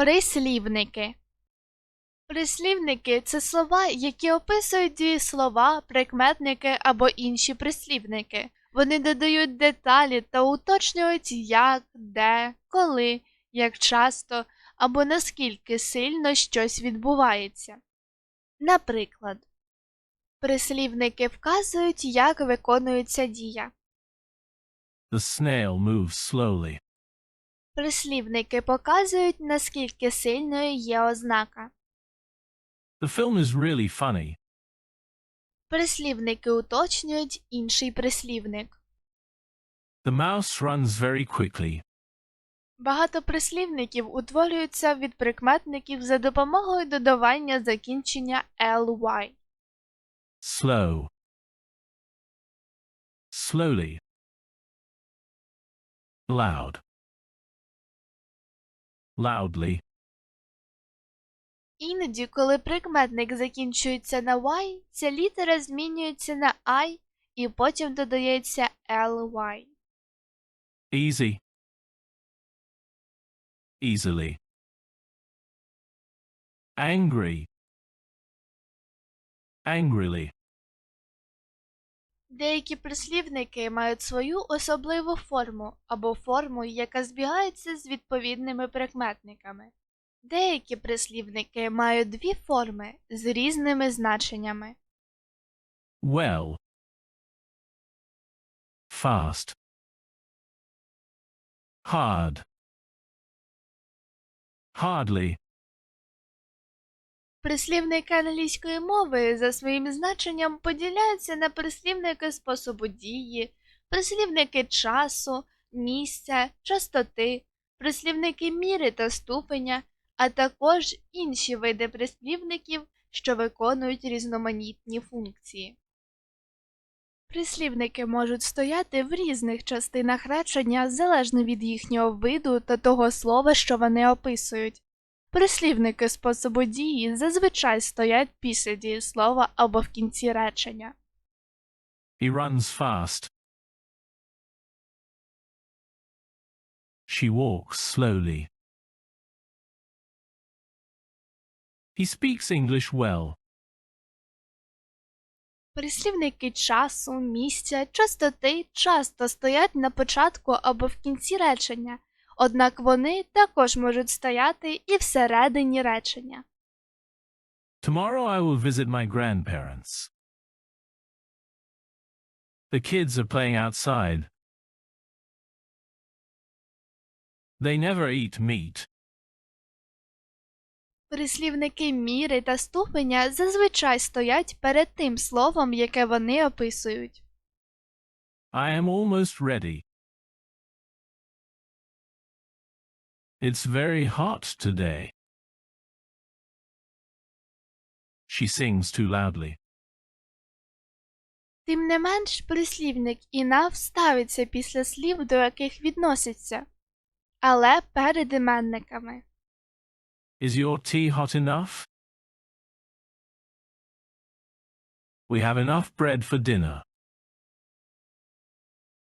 Прислівники. Прислівники це слова, які описують дієслова, прикметники або інші прислівники. Вони додають деталі та уточнюють як, де, коли, як часто або наскільки сильно щось відбувається. Наприклад, прислівники вказують, як виконується дія. The snail moves slowly. Прислівники показують, наскільки сильною є ознака. The film is really funny. Прислівники уточнюють інший прислівник. The mouse runs very quickly. Багато прислівників утворюються від прикметників за допомогою додавання закінчення ly. Slow. Slowly. Loud. Loudly. Іноді, коли прикметник закінчується на y, ця літера змінюється на і і потім додається ly. Easy. Easily. Angry. Angrily. Деякі прислівники мають свою особливу форму або форму, яка збігається з відповідними прикметниками. Деякі прислівники мають дві форми з різними значеннями. Well. Fast. Hard. Hardly. Прислівники англійської мови за своїм значенням поділяються на прислівники способу дії, прислівники часу, місця, частоти, прислівники міри та ступеня, а також інші види прислівників, що виконують різноманітні функції. Прислівники можуть стояти в різних частинах речення залежно від їхнього виду та того слова, що вони описують. Прислівники способу дії зазвичай стоять після дієслова або в кінці речення. He runs fast. She walks slowly. He speaks English well. Прислівники часу, місця, частоти часто стоять на початку або в кінці речення, однак вони також можуть стояти і всередині речення. Tomorrow I will visit my grandparents. The kids are playing outside. They never eat meat. Прислівники міри та ступеня зазвичай стоять перед тим словом, яке вони описують. I am almost ready. It's very hot today. She sings too loudly. Тим не менш, прислівник enough ставиться після слів, до яких відноситься, але перед іменниками. Is your tea hot enough? We have enough bread for dinner.